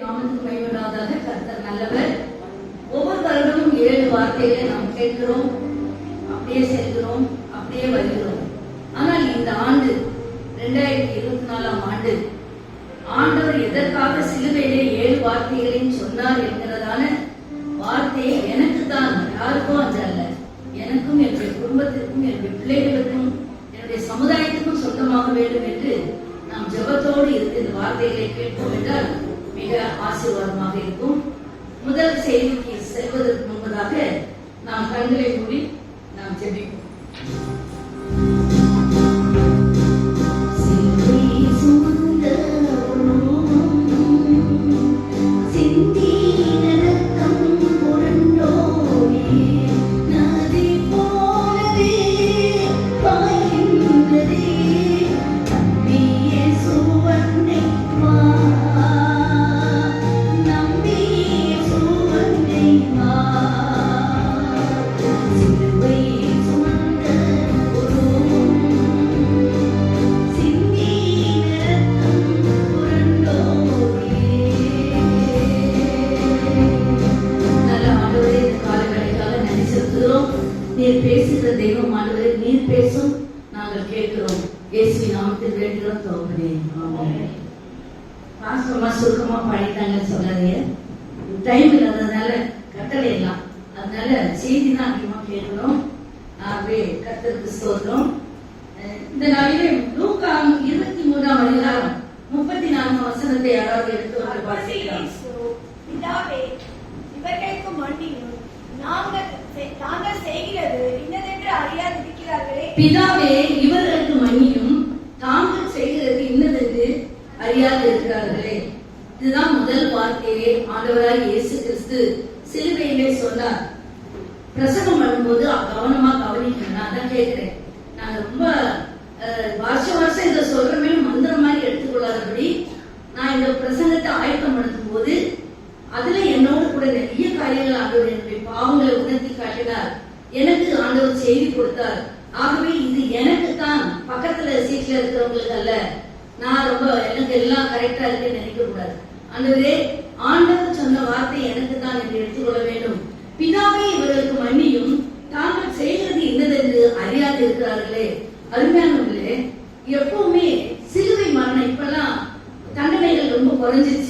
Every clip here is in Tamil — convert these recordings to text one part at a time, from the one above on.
நாமத்துக்கு மைவிடாதாக கர்த்தர் நல்லவர். ஒவ்வொரு வருடமும் ஏழு வார்த்தைகளை நாம் கேட்கிறோம் அப்படியே செல்கிறோம் அப்படியே வருகிறோம். ஆனால் இந்த ஆண்டு ரெண்டாயிரத்தி இருபத்தி நாலாம் ஆண்டு ஆண்டவர் எதற்காக சிலுவையிலே ஏழு வார்த்தைகளையும் சொன்னார் என்கிறதான வார்த்தையை எனக்கு தான் யாருக்கும் அது அல்ல. எனக்கும் என்னுடைய குடும்பத்திற்கும் என்னுடைய பிள்ளைகளுக்கும் என்னுடைய சமுதாயத்துக்கும் சொந்தமாக வேண்டும் என்று நாம் ஜெபத்தோடு இருந்து இந்த வார்த்தைகளை கேட்போம் என்றால் மிக ஆசீர்வாதமாக இருக்கும். முதல் செய்திக்கு செல்வதற்கு முன்பதாக நாம் கண்களை மூடி நாம் ஜெபிப்போம். நீர் பேசுகிற தெய்வம் நீர் பேசும் நாங்கள் கேட்கிறோம். இயேசு நாமத்தில் வேண்டுகிறோம் தோப்பனே ஆமென். சுருக்கமா பாடிட்டாங்க சொல்லாதீங்க. டைம் இல்லாததுனால கட்டளை எல்லாம் அதனால செய்தி தான் அதிகமா கேட்கிறோம். ஆகவே கத்தருக்கு சொல்றோம் இந்த நாளிலே லூக்கா இருபத்தி மூணாம் அதிகாரம் முப்பத்தி நான்கு வசனத்தை யாராவது எடுத்து வந்து வாசிக்கலாம். இவர்களுக்கு மன்னியும். நாங்கள் செய்கிறது இன்னதென்று அறியாதிருக்கிறார்களே. பிதாவே இவர்களுக்கு மன்னியும். தாங்கள் செய்கிறது இன்னதென்று அறியாது இருக்கிறார்களே இதுதான் முதல் வார்த்தையே ஆண்டவராய் இயேசு கிறிஸ்து சிலுவையிலே சொன்னார். பிரசங்கம் பண்ணும்போது கவனமா கவனிக்கணும். நான் தான் கேட்கிறேன். நாங்க ரொம்ப வருஷம் வருஷம் இதை சொல்றமே மந்திரம் மாதிரி எடுத்துக்கொள்ளாதபடி நான் இந்த பிரசங்கத்தை ஆயத்தம் பண்ணும் போது அதுல என்னோடு கூட நிறைய காரியங்கள் ஆண்டவர் என்னுடைய பாவங்களை உணர்த்தி காட்டினார். எனக்கு ஆண்டவர் செய்தி கொடுத்தார். ஆகவே இது எனக்கு தான் பக்கத்துல சீட்ல இருக்கிறவங்களுக்கு அல்ல. நான் ரொம்ப எனக்கு எல்லாம் கரெக்டா இருக்குன்னு நினைக்க கூடாது. ஆண்டவரே ஆண்டவர் சொன்ன வார்த்தை எனக்கு தான் என்று எடுத்துக்கொள்ள வேண்டும். பிதாவே இவர்களுக்கு மன்னியும். தாங்கள் செய்கிறது இன்னதென்று அறியாது இருக்கிறார்களே. அருமையானவர்களே எப்பவுமே சிலுவை மரணம் இப்பெல்லாம் தண்டனைகள் ரொம்ப குறைஞ்சிருச்சு.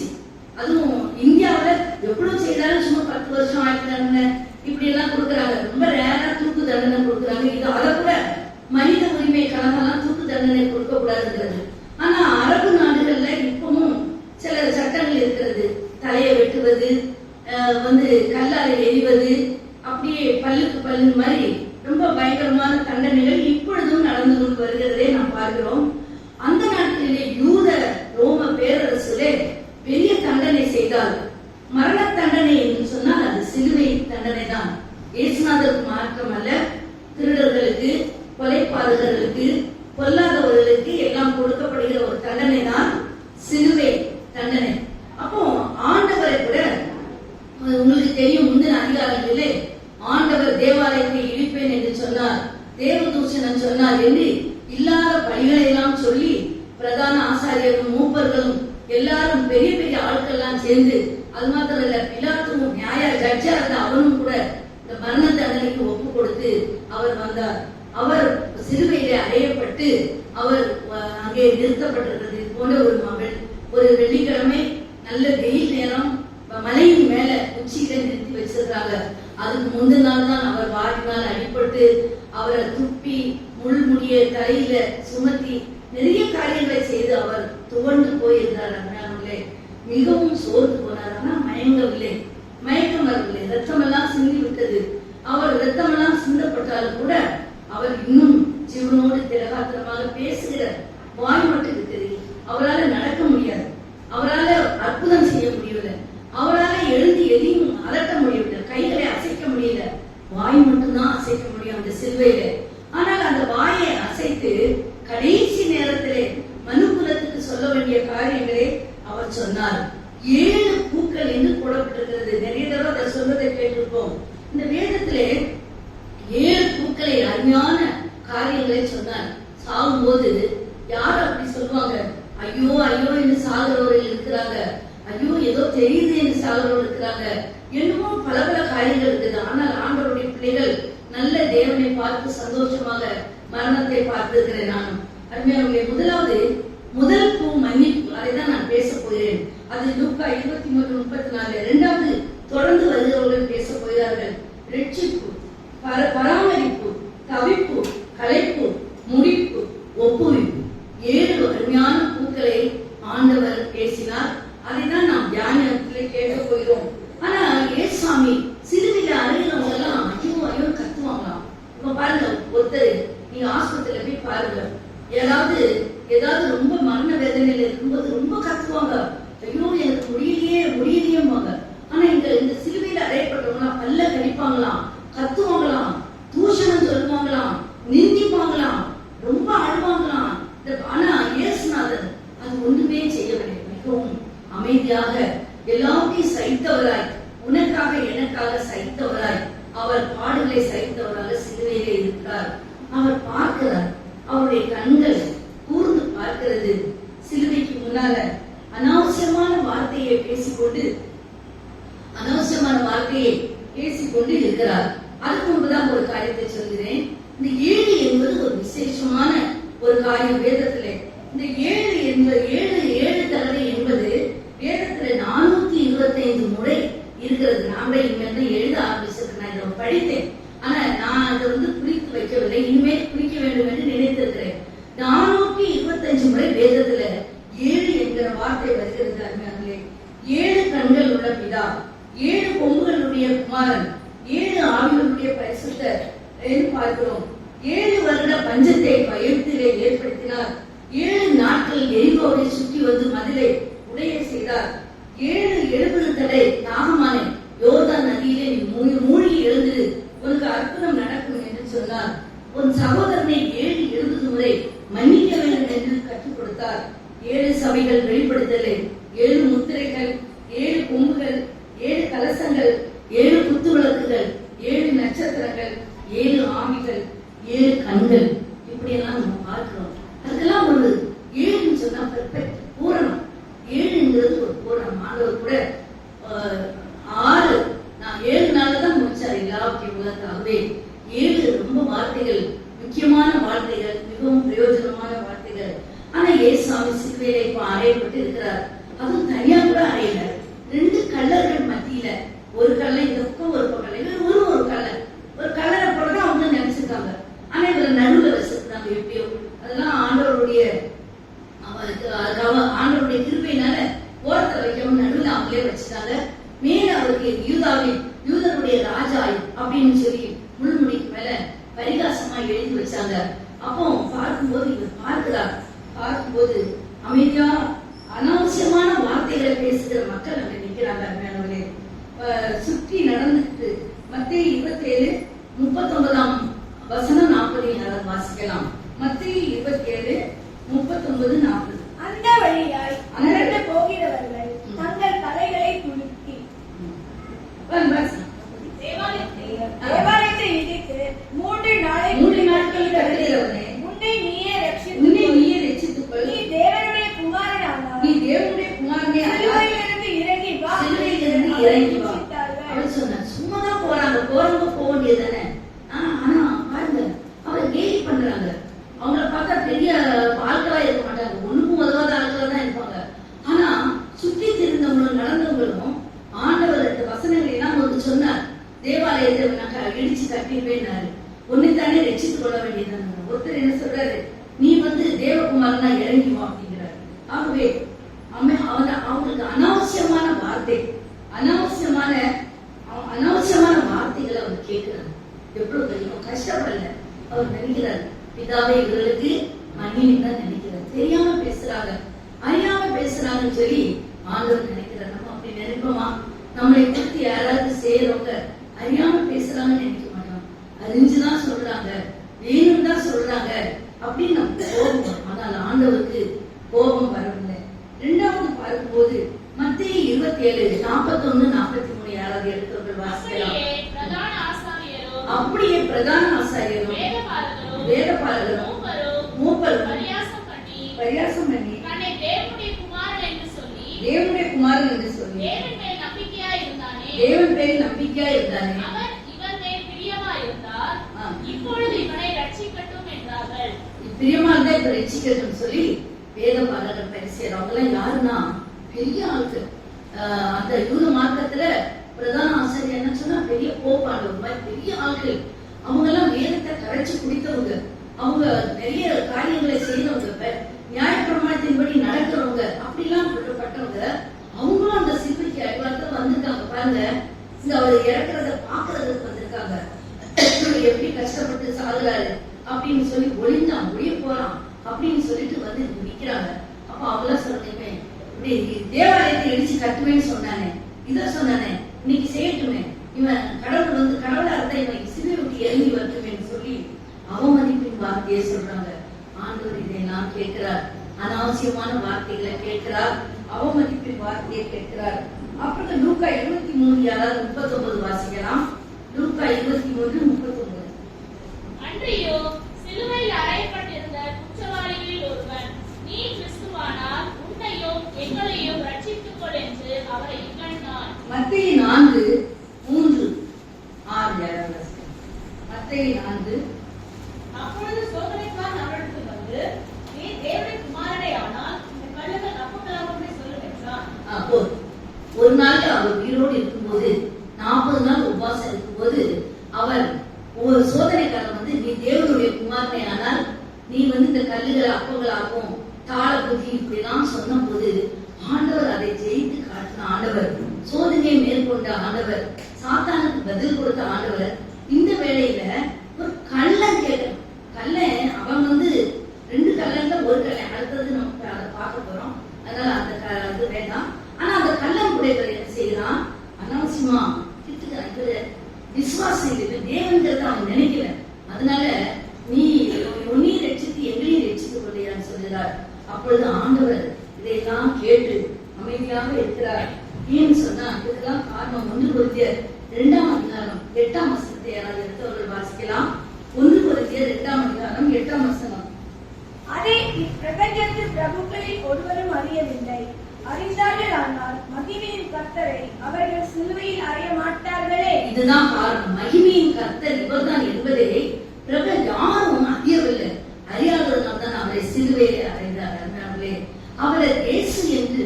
கொலைபாதகர்களுக்கு பொல்லாத எல்லாம் கொடுக்கப்படுகிற ஒரு தண்டனை தான் சிலுவை தண்டனை அப்போ ஆண்டவரை கூட அஹ் உங்களுக்கு தெரியும் முந்தின அதிகாரங்களிலே ஆண்டவர் தேவாலயத்தை இடிப்பேன் என்று சொன்னார் தேவதூஷணன் சொன்னார் என்று இல்லாத பழிகளை எல்லாம் சொல்லி பிரதான ஆசாரியரும் மூப்பர்களும் எல்லாரும் பெரிய பெரிய ஆட்கள் எல்லாம் சேர்ந்து அது மாத்திரம் இல்ல பிலாத்துவும் நியாய ஜட்ஜா இருந்த அவனும் கூட இந்த மரண தண்டனைக்கு ஒப்பு கொடுத்து அவர் வந்தார் அவர் சிலுவையிலே அறையப்பட்டு அவர் அஹ், அங்கே நிறுத்தப்பட்டிருக்கிறது இது போன்ற ஒரு மகள் ஒரு வெள்ளிக்கிழமை நல்ல வெயில் நேரம் மலையின் மேல உச்சியில நிறுத்தி வச்சிருக்காங்க அதுக்கு முந்தின நாள் தான் அவர் வாரினால் அடிபட்டு அவரை துப்பி முள் முடிய தலையில சுமத்தி நிறைய காரியங்களை செய்து அவர் துவண்டு போயிருந்தார் அண்ணாங்களே மிகவும் சோர்ந்து போனார். ஆனா மயங்கவில்லை. மயக்கம் வரவில்லை ரத்தமெல்லாம் சிந்தி விட்டது அவர் ரத்தமெல்லாம் சிந்தப்பட்டாலும் கூட அவர் இன்னும் ஜீவனோடு திரகாத்திரமாக பேசுகிற வாய் மட்டும் இருக்குது அவரால் நடக்க முடியாது. அவரால் அற்புதம் செய்ய முடியவில்லை அவரால் எழுந்து எதையும் அலட்ட முடியவில்லை கைகளை அசைக்க முடியல வாய் மட்டும்தான் அசைக்க முடியும் அந்த சிலுவையில ஆனால் அந்த வாயை அசைத்து கடைசி நேரத்திலே மனுக்குலத்துக்கு சொல்ல வேண்டிய காரியங்களை அவர் சொன்னார் ஏழு பூக்கள் என்று போடப்பட்டிருக்கிறது. நிறைய தடவை அதை சொல்வதை கேட்டிருக்கோம் இந்த வேதத்திலே ஏழு பூக்களை அருமையான காரியங்களை சொன்னார். சாகும்போது யார் அப்படி சொல்லுவாங்க? ஐயோ ஐயோ என்று சாகிறவர்கள் இருக்கிறாங்க. ஐயோ ஏதோ தெரியுது என்று சாகிறவர்கள் இருக்கிறாங்க. என்னமோ பல பல காரியங்கள் இருக்குது. ஆனால் ஆண்டவருடைய பிள்ளைகள் நல்ல தேவனை பார்த்து சந்தோஷமாக மரணத்தை பார்த்திருக்கிறேன் நான் அருமையானவர்களே முதலாவது முதல் பூ மன்னிப்பு. அதை தான் நான் பேச போகிறேன். அது லூக்கா இருபத்தி மூணு முப்பத்தி நாலு இரண்டாவது தொடர்ந்து வருகிறவர்கள் பேச போகிறார்கள். ரட்சிப்பு பர- பராமரிப்பு தவிப்பு கலைப்பு முடிப்பு ஒப்பு ஏழு அருமையான பூக்களை ஆண்டவர் பேசினார் அதை தான் நாம் தியானத்திலே கேட்க போகிறோம் ஆனா ஏசாமி சிறுவில அருகினவங்க எல்லாம் ஐயோ ஐயோ கத்துவாங்களாம் இப்ப பாருங்க ஒருத்தர் நீங்க ஆஸ்பத்திரியில போய் பாருங்க ஏதாவது ஏதாவது ரொம்ப மரண வேதனையில இருக்கும்போது ரொம்ப கத்துவாங்க ஐயோ எனக்கு முடியலையே முடியலையேம்பாங்க ஆனா இங்க இந்த சிலுவையில அறையப்பட்டவங்களாம் பல்ல கடிப்பாங்களாம் கத்துவாங்களாம் தூஷணம் சொல்லுவாங்களாம் நிந்திப்பாங்களாம் ரொம்ப அழுவாங்களாம் இந்த- ஆனா இயேசுநாதன் அது ஒண்ணுமே செய்யவில்லை மிகவும் அமைதியாக எல்லாத்தையும் சகித்தவராய் உனக்காக எனக்காக சகித்தவராய் அவர் பாடுகளை சகித்தவராக சிலுவையிலே இருக்கிறார் அவர் பார்க்கிறார். அவருடைய கண்கள் கூர்ந்து பார்க்கிறது. சிலுவைக்கு முன்னால அனாவசியமான வார்த்தையை பேசிக்கொண்டு அனாவசியமான வார்த்தையை பேசிக்கொண்டு இருக்கிறார். அதுக்கு முன்புதான் ஒரு காரியத்தை சொல்கிறேன் இந்த ஏழு என்பது ஒரு விசேஷமான ஒரு காரியம் வேதத்திலே இந்த ஏழு என்பது ஏழு ஏழு தடவை என்பது வேதத்துல நானூத்தி இருபத்தி ஐந்து முறை இருக்கிறது நாம இனிமேல் தான் எழுத ஆரம்பிச்சிருக்கேன் நான் இதை படித்தேன் ஆனா நான் அதை வந்து குறித்து வைக்கவில்லை இனிமேல் குறிக்க வேண்டும் என்று நினைத்திருக்கிறேன் நானூத்தி இருபத்தஞ்சு முறை வேதத்துல ஏழு என்கிற வார்த்தை வருகிறது அருமையானே ஏழு தான். ஏழு கொம்புகளுடைய குமாரன் ஏழு ஆவிகளுடைய பரிசுத்தர் என்று பார்க்கிறோம். ஏழு வருட பஞ்சத்தை பயிர்த்திலே ஏற்படுத்தினார். ஏழு நாட்கள் எரிகோவை சுற்றி வந்து மதிலை உடைய செய்தார். ஏழு எழுபது தடை நாகமானே யோதா நதியிலே நீ மூழ்கி- மூழ்கி எழுந்து உனக்கு அற்புதம் நடக்கும் என்று சொன்னார். உன் சகோதரனை ஏழு எழுபது முறை மன்னிக்க வேண்டும் என்று கற்றுக் கொடுத்தார். ஏழு சபைகள் வெளிப்படுத்தலை ஏழு முத்திரைகள் ஏழு கொம்புகள் ஏழு கலசங்கள் ஏழு குத்து விளக்குகள் ஏழு நட்சத்திரங்கள் ஏழு ஆவிகள் ஏழு கண்கள். இப்படியெல்லாம் நம்ம பார்க்கிறோம். அதுக்கெல்லாம் ஒரு ஏழுன்னு சொன்னா பெர்ஃபெக்ட் பூரணம். ஏழுங்கிறது ஒரு பூரணம். ஆண்டவர் கூட ஆஹ், ஆறு நான் ஏழு நாள்ல தான் முடிச்சார் எல்லாத்தையும் உலகத்தாகவே ஏழு ரொம்ப வார்த்தைகள் முக்கியமான வார்த்தைகள் மிகவும் பிரயோஜனமான வார்த்தைகள் ஆனா ஏசாமி சிலுவையில இப்ப அறையப்பட்டு இருக்கிறார் அதுவும் தனியா கூட அறையல ரெண்டு கல்லர்கள் மத்தியில ஒரு கல்லை இந்த பக்கம் ஒரு பக்கம் இவர் ஒரு ஒரு கல்லர் ஒரு கல்லரை போலதான் அவங்க நினைச்சிருக்காங்க ஆனா இவரை நடுவுல வச்சிருக்காங்க எப்படியோ அதெல்லாம் ஆண்டவருடைய அவருக்கு அது அவ- ஆண்டவருடைய கிருபையினால ஓரத்தை வைக்காம நடுவுல அவங்களே வச்சுட்டாங்க மேல அவருக்கு யூதாவின் யூதருடைய ராஜா அப்படின்னு சொல்லி முள்முடிக்கு மேல பரிகாசமா எழுதி வச்சாங்க. அப்போ பார்க்கும்போது இவர் பார்க்கிறார் பார்க்கும்போது அமைதியா அனாவசியமான வார்த்தைகளை பேசுகிற மக்கள் அங்க நிக்கிறாங்க அஹ் சுற்றி நடந்துட்டு மத்திய இருபத்தி ஏழு முப்பத்தொன்பதாம் வசனம் நாற்பது வாசிக்கலாம். மத்திய இருபத்தி ஏழு முப்பத்தொன்பது நாற்பது. அந்த வழியாய் அகன்று போகிறவர்கள் தங்கள் தலைகளை துலுக்கி 别的衣服 பேசுறாங்கன்னு சொல்லி ஆண்டவர் நினைக்கிறார். நம்ம அப்படி நினைப்போமா? நம்மளை குறித்து யாராவது செய்யறவங்க அறியாம பேசுறாங்கன்னு நினைக்க மாட்டோம். அறிஞ்சுதான் சொல்றாங்க வேணும் தான் சொல்றாங்க அப்படின்னு நம்ம கோபம். ஆனால் ஆண்டவருக்கு கோபம் வரவில்லை. இரண்டாவது பார்க்கும்போது மத்திய இருபத்தி ஏழு நாற்பத்தொன்னு நாற்பத்தி மூணு யாராவது எடுத்தவர்கள் வாசிக்கலாம். அப்படியே பிரதான ஆசாரியரும் அப்படியே பிரதான ஆசாரியரும் வேதபாரகரும் வேதபாரகரும் மூப்பரும் மூப்பரும் பரியாசம் பண்ணி பரியாசம் பண்ணி தன்னை தேவனுடைய குமாரன் என்று சொல்லி தேவனுடைய குமாரன் என்று சொல்லி தேவன் மேல் நம்பிக்கையா இருந்தானே தேவன் பேரில் நம்பிக்கையா இருந்தானே அவர் மேல் பிரியமா இருந்தார். இப்பொழுது இவனை ரட்சிக்கட்டும் என்றார்கள். பிரியமா இருந்தா இப்ப சொல்லி பரிசெயர் அவங்க எல்லாம் யாருன்னா? பெரிய ஆஹ் அந்த யூத மார்க்கத்துல பிரதான ஆசிரியர் என்ன சொன்னா பெரிய மாதிரி பெரிய ஆட்கள் அவங்க எல்லாம் வேதத்தை கரைச்சு குடித்தவங்க. அவங்க நிறைய காரியங்களை செய்தவங்க. நியாயப்பிரமாணத்தின்படி நடக்கிறவங்க. அப்படிலாம் சொல்லப்பட்டவங்க அவங்களும் அந்த சிலுவைக்கு அடிவாரத்துல வந்திருக்காங்க பாருங்க இங்க அவர் இறக்குறத பாக்குறதுக்கு வந்திருக்காங்க. எப்படி கஷ்டப்பட்டு சாகுறாரு அப்படின்னு சொல்லி ஒளிந்தான் ஒளிய போறான் அப்படின்னு சொல்லிட்டு வந்து நிக்கிறாங்க. அப்ப அவங்கள சொல்றீங்க இப்படி தேவாலயத்தை இடிச்சு கட்டுவேன்னு சொன்னானே. இதான் சொன்னானே. இன்னைக்கு செய்யட்டுமே. இவன் கடவுள் வந்து கடவுளா இருந்தா இவன் சிலுவை விட்டு இறங்கி வரட்டுமேன்னு சொல்லி அவமதிப்பின் வார்த்தையை சொல்றாங்க. ஆண்டவர் இதையெல்லாம் கேட்கிறார். அனாவசியமான வார்த்தைகளை கேட்கிறார். அவமதிப்பின் வார்த்தையை கேட்கிறார். அப்புறம் லூக்கா இருபத்தி மூணு யாராவது முப்பத்தி ஒன்பது வாசிக்கலாம். லூக்கா இருபத்தி மூன்று முப்பத்தி ஒன்பது அன்றியோ சிலுவையில் அறையப்பட்டிருந்த குற்றவாளிகளில் ஒருவன் நீ கிறிஸ்துவானால் உன்னையும் எங்களையும் ரட்சித்துக் கொள் என்று அவரை இகழ்ந்தான் மத்திய நான்கு மூன்று ஆறு யாராவது. மத்தேயு நான்கு அப்பொழுது சோதனைக்காரன் அவரிடத்தில் வந்து நீ தேவனின் குமாரனே ஆனால் இந்த கல்லுகள் அப்பங்களாகவே சொல்லும் என்றான் ஆ, போதும். ஒரு நாள் அவர் உயிரோடு இருக்கும்போது நாற்பது நாள் உபவாசம் இருக்கும்போது அவர் ஒரு சோதனைக்காரன் வந்து நீ தேவனுடைய குமாரனை ஆனால் நீ வந்து இந்த கல்லுகளை அப்பங்களாக்கும் தாள புத்தி இப்படிலாம் சொன்னபோது ஆண்டவர் அதை ஜெயித்து காட்டின ஆண்டவர். சோதனையை மேற்கொண்ட ஆண்டவர் சாத்தானுக்கு பதில் கொடுத்த ஆண்டவர் இந்த வேளையில ஒரு கள்ளன் கேட்கணும் கள்ளன் அவன் வந்து ரெண்டு கல்லன்ல ஒரு கல்லன் அடுத்தது நமக்கு அதை பார்க்க போறோம் அதனால அந்த க- அது வேண்டாம் ஆனா அந்த கள்ளன் குடைவர் என்ன செய்யறான் அனாவசியமா திட்டுகிறான் இது விசுவாசம் இல்லை தேவன்கிறத அவன் நினைக்கல. அதனால நீ உன்னையும் ரட்சித்து எங்களையும் ரட்சித்துக் கொள்ளையான்னு சொல்லுகிறார். அப்பொழுது ஆண்டவர் இதையெல்லாம் கேட்டு அமைதியாக இருக்கிறார். ஏன்னு சொன்னா இதுக்கெல்லாம் காரணம். ஒன்று பொருத்திய இரண்டாம் அதிகாரம் எட்டாம் வசனத்தை யாராவது எடுத்தவர்கள் வாசிக்கலாம். ஒன்று பொருத்திய இரண்டாம் அதிகாரம் எட்டாம் வசனம். அதை இப்பிரபஞ்சத்து பிரபுக்களில் ஒருவரும் அறியவில்லை. அறிந்தார்கள் ஆனால் மகிமையின் கர்த்தரை அவர்கள் சிலுவையில் அறிய மாட்டார்களே இதுதான் காரணம். மகிமையின் கர்த்தர் இவர்தான் என்பதை பிரபல யாரும் அறியவில்லை. அறியாததனால் தான் அவரை சிலுவையிலே அறைந்தார். அருமையானவர்களே. அவரை இயேசு என்று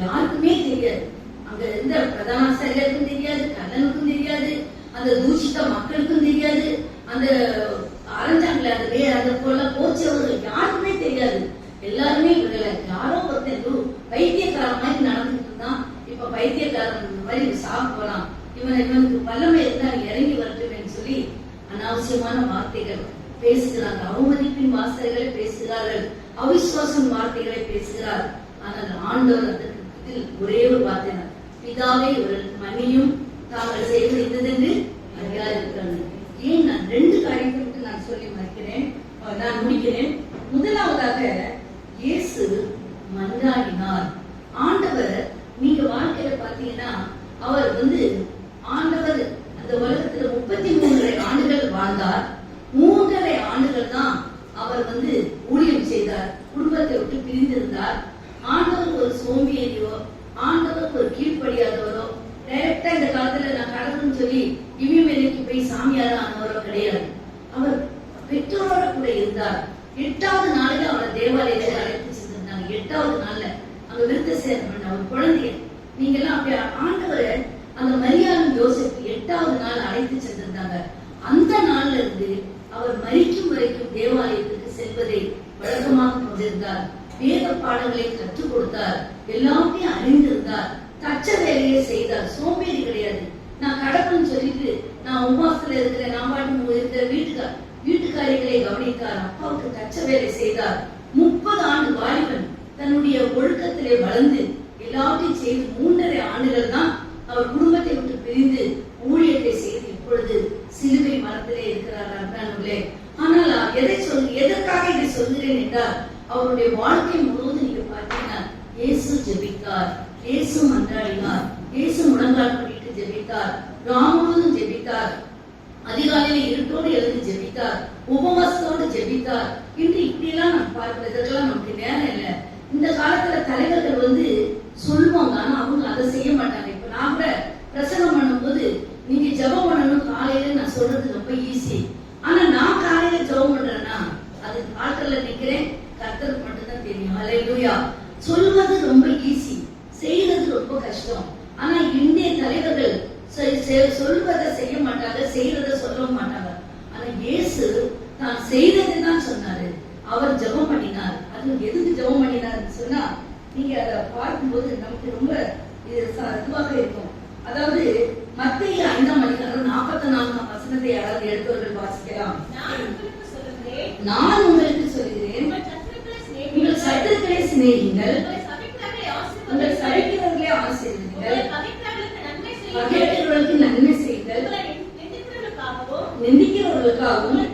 யாருக்குமே தெரியாது. அங்க இருந்த பிரதான ஆசிரியருக்கும் தெரியாது கடனுக்கும் தெரியாது அந்த தூஷித்த மக்களுக்கும் தெரியாது அந்த அரைஞ்சாங்களே அந்த பேர் அந்த போல போச்சவர்கள் யாருக்குமே தெரியாது. எல்லாருமே இவர்களை யாரோ ஒருத்தர் ஏதோ பைத்தியக்காரன் மாதிரி நடந்துட்டு இருந்தான் இப்ப பைத்தியக்காரன் மாதிரி சாக போலாம் இவன் இவனுக்கு வல்லமை இருந்தால் இறங்கி வரட்டும் என்று சொல்லி அனாவசியமான வார்த்தைகள் பேசுகிறாங்க அவமதிப்பின் வார்த்தைகளை பேசுகிறார்கள். அவிசுவாசம் வார்த்தைகளை பேசுகிறார். ஆனால் ஆண்டவர் அதற்கு பதில் ஒரே ஒரு வார்த்தை தான். பிதாவே இவர்களுக்கு மணியும் தாங்கள் செய்வது இன்னதென்று அறியாதிருக்கிறார்கள். ஏன் நான் ரெண்டு காரியத்தை நான் சொல்லி மறைக்கிறேன்? நான் முடிக்கிறேன். முதலாவது இயேசு மன்றாடினார் ஆண்டவர் நீங்க வாழ்க்கையில பாத்தீங்கன்னா அவர் வந்து ஆண்டவர் அந்த உலகத்துல முப்பத்தி மூன்றரை ஆண்டுகள் வாழ்ந்தார் மூன்றரை ஆண்டுகள் தான் அவர் வந்து ஊழியம் செய்தார் குடும்பத்தை விட்டு பிரிந்திருந்தார் ஆண்டவர் ஒரு சோம்பியையோ ஆண்டவர் ஒரு கீழ்ப்படியாதவரோ டைரக்டா இந்த காலத்துல நான் கடவுள்னு சொல்லி இவிமேலைக்கு போய் சாமியாரா ஆனவரோ கிடையாது அவர் பெற்றோரோட கூட இருந்தார் எட்டாவது நாளில் அவரை தேவாலயத்தில் அழைத்து சென்றிருந்தாங்க எட்டாவது நாள்ல அங்க விருத்த சேரம் பண்ண ஒரு குழந்தைய நீங்க எல்லாம் அப்படி ஆண்டவரை அந்த மரியாதை யோசிப்பு எட்டாவது நாள் அழைத்து சென்றிருந்தாங்க அந்த நாள்ல இருந்து அவர் மரிக்கும் வரைக்கும் தேவாலயத்துக்கு செல்வதை வழக்கமாக கொண்டிருந்தார் வேத பாடங்களை கற்றுக் கொடுத்தார் எல்லாத்தையும் அறிந்திருந்தார். தச்ச வேலையை செய்தார். சோம்பேறி கிடையாது நான் கடவுள்னு சொல்லிட்டு நான் உமாசத்துல இருக்கிற நான் பாட்டு இருக்கிற வீட்டுக்கார் வீட்டுக்காரிகளை கவனித்தார். அப்பாவுக்கு தச்ச வேலை செய்தார். முப்பது ஆண்டு வாலிபன் தன்னுடைய ஒழுக்கத்திலே வளர்ந்து எல்லாத்தையும் செய்து மூன்றரை ஆண்டுகள் தான் அவர் குடும்பத்தை விட்டு பிரிந்து ஊழியத்தை செய்து இப்பொழுது சிலுவை மரத்திலே இருக்கிறார் அன்பானவர்களே. ஆனால் எதை சொல் எதற்காக இதை சொல்கிறேன் என்றால் அவருடைய வாழ்க்கை இயேசு ஜெபித்தார். இயேசு மன்றாடினார். இயேசு முழங்கால் பண்ணிட்டு ஜெபித்தார். ராம் ஜெபித்தார். அதிகாலையில இருட்டோடு எழுந்து ஜெபித்தார். உபவாசத்தோடு ஜெபித்தார். இன்று இப்படிலாம் நம்ம பார்க்கிறதுக்கெல்லாம் நமக்கு நேரம் இல்லை. இந்த காலத்துல தலைவர்கள் வந்து சொல்லுவாங்க. ஆனா அவங்க அதை செய்ய மாட்டாங்க. இப்ப நான் கூட பிரசங்கம் பண்ணும்போது நீங்க ஜெபம் பண்ணணும் காலையில நான் சொல்றது ரொம்ப ஈஸி ஆனா நான் காலையில ஜெபம் பண்றேன்னா அது ஆட்கள்ல நிக்கிறேன் கர்த்தருக்கு மட்டும்தான் தெரியும் ஹalleluya சொல்வது ரொம்ப ஈஸி செய்யறது ரொம்ப கஷ்டம் ஆனா இந்திய தலைவர்கள் செ- செ- சொல்வதை செய்ய மாட்டாங்க செய்யறத சொல்ல மாட்டாங்க ஆனா இயேசு தான் செய்ததை தான் சொன்னாரு அவர் ஜெபம் பண்ணினார் அது எதுக்கு ஜெபம் பண்ணினார்னு சொன்னா நீங்க அதை பார்க்கும்போது நமக்கு ரொம்ப இது ச- இதுவாக இருக்கும் அதாவது மத்திய ஐந்தாம் அதிகாரம் நாற்பத்தி நான்காம் வசனத்தை யாராவது எடுத்தவர்கள் வாசிக்கலாம் நான் உங்களுக்கு சொல்லுகிறேன் நான் உங்களுக்கு சொல்கிறேன். உங்கள் சத்துருக்களை சிநேகிங்கள். சபிக்கிறவர்களை உங்கள் சபிக்கிறவர்களே பகைக்கிறவர்களுக்கு நன்மை செய்தல் நிந்திக்கிறவர்களுக்காகவும்,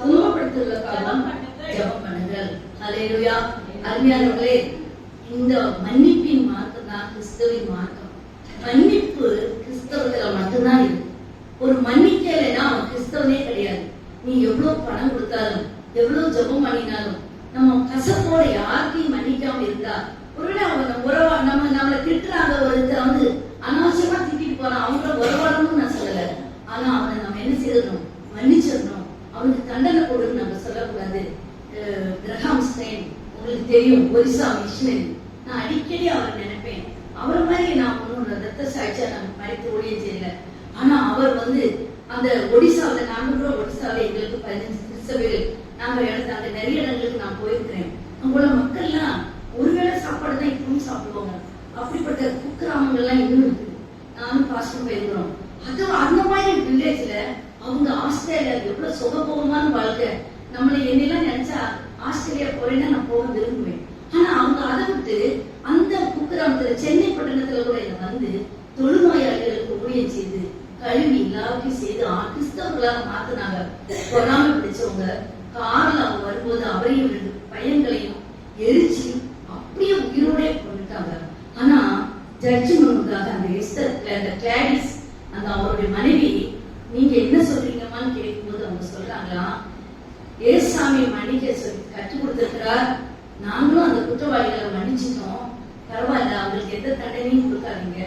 துன்பப்படுத்துவதற்காகவும் ஜபம் பண்ணுங்கள். ஜெபம் அருமையானவர்களே இந்த மன்னிப்பின் மார்க்கம் தான் கிறிஸ்துவின் மார்க்கம். மன்னி கிறிஸ்தவத்துல மட்டும்தான் இருக்கு ஒரு மன்னிக்கலைன்னா அவன் கிறிஸ்தவனே கிடையாது நீ எவ்வளவு பணம் கொடுத்தாலும் எவ்வளவு ஜபம் பண்ணினாலும் நம்ம கசப்போட யாருக்கையும் மன்னிக்காம இருந்தா ஒருவேளை அவங்க உறவா நம்ம நம்மளை திட்டுறாங்க ஒருத்தர் வந்து அனாவசியமா திட்டிட்டு போறான் அவங்கள உறவாடணும்னு நான் சொல்லல ஆனா அவனை நம்ம என்ன செய்யணும் மன்னிச்சிடணும் அவனுக்கு தண்டனை கொடுன்னு நம்ம சொல்லக்கூடாது அஹ் கிரஹாம் ஸ்டெயின் உங்களுக்கு தெரியும் ஒரிசா மிஷினரி நான் அடிக்கடி அவரை நினைப்பேன் அவர் மாதிரி நான் ஒன்றும் ரத்த சாட்சியா நான் மறைத்து ஊழியம் செய்யல ஆனா அவர் வந்து அந்த ஒடிசாவுல நாங்க கூட ஒடிசாவுல எங்களுக்கு பதினஞ்சு கிறிஸ்தவர்கள் நாங்க இடத்துல அங்க நிறைய இடங்களுக்கு நான் போயிருக்கிறேன் அங்குள்ள மக்கள்லாம் ஒருவேளை சாப்பாடு தான் இப்பவும் சாப்பிடுவாங்க அப்படிப்பட்ட குக்கிராமங்கள்லாம் இன்னும் இருக்கு நானும் பாஸ்டர் போயிருக்கிறோம் அது அந்த மாதிரி வில்லேஜ்ல அவங்க ஆஸ்திரேலியா எவ்வளவு சுகபோகமான வாழ்க்கை நம்மளை என்னெல்லாம் நினைச்சா ஆஸ்திரேலியா நான் போக விரும்புவேன். ஆனா அவங்க அதை விட்டு அந்த குக்கிராமத்துல சென்னை பட்டணத்துல கூட என்ன வந்து தொழுநோயாளிகளுக்கு ஊழியம் செய்து கழுவி எல்லாருக்கும் செய்து ஆ- கிறிஸ்தவர்களாக மாத்தினாங்க. பொறாமை பிடிச்சவங்க கார்ல அவங்க வரும்போது அவரையும் ரெண்டு பையன்களையும் எரிச்சு அப்படியே உயிரோட கொண்டுட்டாங்க. ஆனா ஜட்ஜ்மெண்ட்டுக்காக அந்த எஸ்தர் அந்த கிளாடிஸ் அந்த அவருடைய மனைவி நீங்க என்ன சொல்றீங்கம்மான்னு கேட்கும்போது அவங்க சொல்றாங்களா ஏசாமி மன்னிக்க சொல்லி கற்றுக் நாங்களும் அந்த குற்றவாளிகளை மன்னிச்சிட்டோம். பரவாயில்ல அவங்களுக்கு எந்த தண்டனையும் கொடுக்காதீங்க.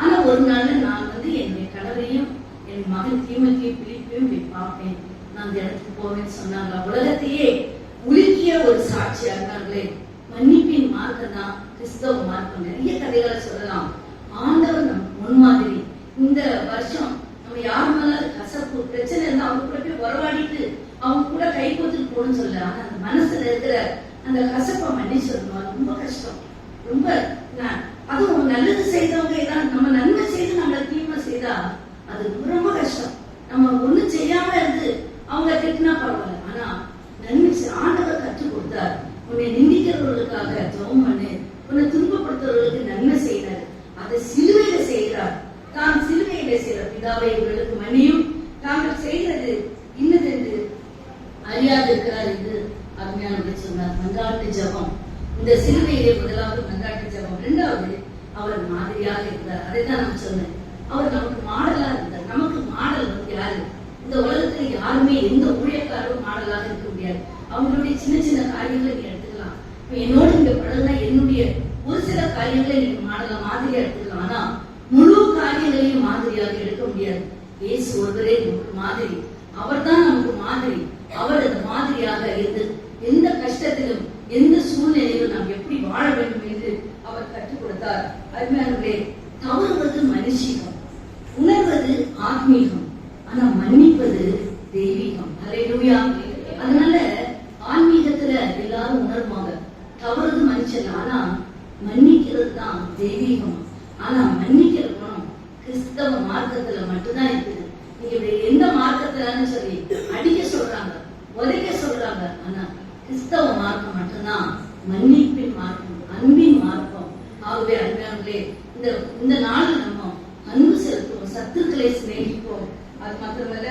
ஆனா ஒரு நாள்ல நான் வந்து என்னுடைய கணவரையும் என் மகன் தீமக்கையும் பிடிப்பையும் போய் பார்ப்பேன். நான் அந்த இடத்துக்கு போவேன்னு சொன்னாங்க. உலகத்தையே உலுக்கிய ஒரு சாட்சியா இருந்தாங்களே மன்னிப்பின் மார்க்கம் தான் கிறிஸ்தவ மார்க்கம். நிறைய கதைகளை சொல்லலாம். ஆண்டவர் நம் முன்மாதிரி. இந்த வருஷம் நம்ம யார் மேல கசப்பு பிரச்சனை இருந்தா அவங்க கூட போய் உறவாடிட்டு அவங்க கூட கை கோத்துட்டு போகணும்னு சொல்ல ஆனா அந்த மனசுல இருக்கிற அந்த கசப்பை மன்னிச்சிருந்தோம் ரொம்ப கஷ்டம். ரொம்ப அதுவும் நல்லது செய்தவங்க ஏதாவது நம்ம நன்மை செய்து நம்மள தீமை செய்தா அது ரொம்ப ரொம்ப கஷ்டம். நம்ம ஒண்ணும் செய்யாம இருந்து அவங்க திட்டினா பரவாயில்ல. ஆனா நன்மை ஆண்டவர் கற்றுக் கொடுத்தார். உன்னை நிந்திக்கிறவர்களுக்காக ஜெபம் பண்ணு. உன்னை துன்பப்படுத்துறவர்களுக்கு நன்மை செய்யறாரு அதை சிலுவையில செய்கிறார். தான் சிலுவையில செய்யற பிதாவை இவர்களுக்கு மன்னியும் தாங்கள் செய்கிறது இன்னதென்று அறியாது இருக்கிறார் என்று அருமையானவரை சொன்னார் மன்றாட்டு ஜெபம் இந்த சிலுவையிலே முதலாவது மன்றாட்டு ஜெபம் இரண்டாவது அவர் மாதிரியாக இருந்தார் அதை தான் நான் சொன்னேன் அவர் நமக்கு மாடலா இருந்தார் நமக்கு மாடல் வந்து யாரு இந்த உலகத்துல யாருமே எந்த ஊழியக்காரரும் மாடலாக இருக்க முடியாது அவங்களுடைய சின்ன சின்ன காரியங்களை நீ எடுத்துக்கலாம் இப்ப என்னோட இங்க பழகுனா என்னுடைய ஒரு சில காரியங்களை நீங்க மாடலா மாதிரியா எடுத்துக்கலாம் ஆனா முழு காரியங்களையும் மாதிரியாக எடுக்க முடியாது இயேசு ஒருவரே நமக்கு மாதிரி அவர்தான் நமக்கு மாதிரி அவர் அந்த மாதிரியாக இருந்து எந்த கஷ்டத்திலும் எந்த சூழ்நிலையிலும் நாம் எப்படி வாழ வேண்டும் என்று அவர் கற்றுக் கொடுத்தார் அருமையானவர்களே தவறுவது மனுஷிகம் உணர்வது ஆத்மீகம் ஆனா மன்னிப்பது தெய்வீகம் ஹalleluya அதனால ஆன்மீகத்துல எல்லாரும் உணர்வாங்க தவறுது மனுஷன் ஆனா மன்னிக்கிறது தான் தெய்வீகம் ஆனா மன்னிக்கிற குணம் கிறிஸ்தவ மார்க்கத்துல மட்டும்தான் இருக்குது நீங்க வேற எந்த மார்க்கத்துலன்னு சொல்லி அடிக்க சொல்றாங்க உதைக்க சொல்றாங்க ஆனா கிறிஸ்தவ மார்க்கம் மட்டும்தான் மன்னிப்பின் மார்க்கம் அன்பின் மார்க்கம் ஆகவே அன்பானங்களே இந்த இந்த நாள் நம்ம அன்பு செலுத்துவோம் சத்துக்களை சிநேகிப்போம் அது மாத்திரமல்ல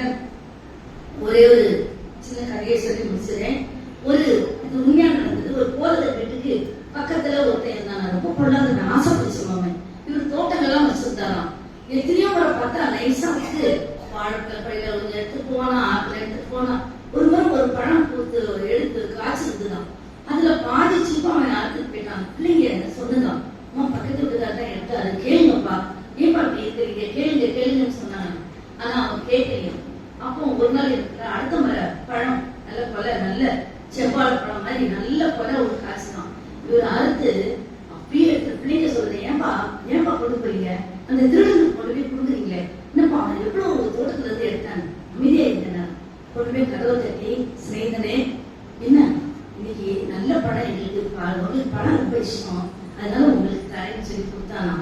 ஒரே ஒரு சின்ன கதையை சொல்லி முடிச்சிடுறேன். ஒரு இது உண்மையா நடந்தது. ஒரு கோலத வீட்டுக்கு பக்கத்துல ஒருத்தன் இருந்தான். ரொம்ப பொல்லாத ஆசைப்படுச்சு பிடிச்சவன் இவர் தோட்டங்கள்லாம் வச்சிருந்தாராம். எத்தனையோ முறை பார்த்தா நைஸா வந்து வாழைப்பழ பழங்கள் கொஞ்சம் எடுத்துட்டு போனா ஆப்பிள் எடுத்துட்டு போனா ஒரு முறை ஒரு பழம் பூத்து எடுத்து காய்ச்சிருந்துதான் அதுல பாதி சீப்பா அவன் அறுத்துட்டு போயிட்டான் பிள்ளைங்க சொன்னதான் அம்மா பக்கத்து அதை கேளுங்கப்பா ஏன்பா கேட்குறீங்க கேளுங்க கேளுங்கன்னு சொன்னாங்க ஆனா அவங்க கேட்கலையும் அப்போ ஒரு நாள் இருக்கிற அடுத்த முறை பழம் நல்ல கொலை நல்ல செவ்வாழை பழம் மாதிரி நல்ல கொலை ஒரு காசு தான் இவர் அறுத்து அப்படியே எடுத்து பிள்ளைங்க சொல்றது ஏன்பா ஏன்பா கொண்டு போறீங்க அந்த திருடனுக்கு கொண்டு போய் கொடுக்குறீங்களே என்னப்பா அவன் எவ்வளவு ஒரு தோட்டத்துல இருந்து எடுத்தான் அமைதியா இருந்தனா கொண்டு போய் கதவை தட்டி சிநேகிதனே என்ன? இன்னைக்கு நல்ல படம் எங்களுக்கு உங்களுக்கு படம் ரொம்ப இஷ்டம். அதனால உங்களுக்கு தரேன்னு சொல்லி கொடுத்தானா?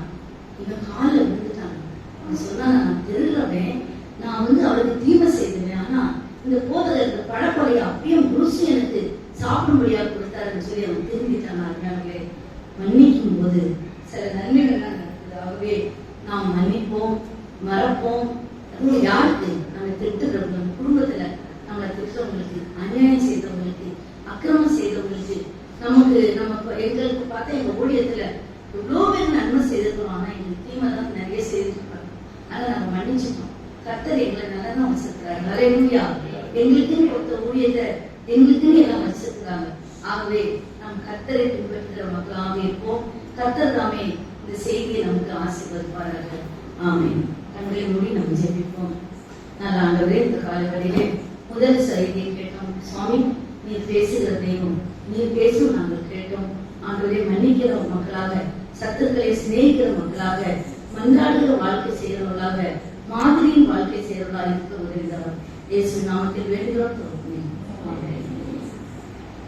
இவன் காலில் விழுந்துட்டான். அவன் சொன்னான் நான் திருடுறவன். நான் வந்து அவளுக்கு தீமை செய்தேன் ஆனா இந்த போதில் இந்த பழப்பொலையை அப்படியே முழுசு எனக்கு சாப்பிடும்படியாக கொடுத்தாருன்னு சொல்லி அவன் திரும்பிட்டான் அருமையாகவே மன்னிக்கும் போது சில நன்மைகள்லாம் நடக்குது ஆகவே நாம் மன்னிப்போம் மறப்போம் அதுவும் யாருக்கு நம்ம திட்டுறவங்க நம்ம குடும்பத்துல நம்மளை திட்டுறவங்களுக்கு அநியாயம் செய்தவங்களுக்கு அக்கிரமம் செய்தவங்களுக்கு நமக்கு நம்ம இப்ப எங்களுக்கு பார்த்தா எங்க ஊழியத்துல எவ்வளோ பேர் ஆனா எங்களுக்கு தீமை தான் நிறைய செய்திருப்பாங்க. ஆனா நாங்க மன்னிச்சுட்டோம் கர்த்தர் எங்களை நல்லா தான் வச்சிருக்கிறாங்க நிறையா எங்களுக்குன்னு கொடுத்த ஊழியத்தை எங்களுக்குன்னு எல்லாம் வச்சிருக்கிறாங்க. ஆகவே நாம் கர்த்தரை பின்பற்றுகிற மக்களாக இருப்போம். கர்த்தர் தாமே இந்த செய்தியை நமக்கு ஆசீர்வதிப்பார்கள் ஆமே. கண்களை மூடி நம்ம ஜெபிப்போம். நல்ல ஆண்டவரே இந்த காலவரையிலே முதல் செய்தியை கேட்டோம். சுவாமி நீர் பேசுகிற தெய்வம். நீர் பேசும் நாங்கள் கேட்டோம். ஆண்டவரே மன்னிக்கிற மக்களாக சத்துக்களை சிநேகிக்கிற மக்களாக மன்றாடுகிற வாழ்க்கை செய்கிறவர்களாக மாதிரியின் வாழ்க்கை செய்கிறவர்களாக இருக்க உதவிதவர் இயேசு நாமத்தில் வேண்டுகிறோம்.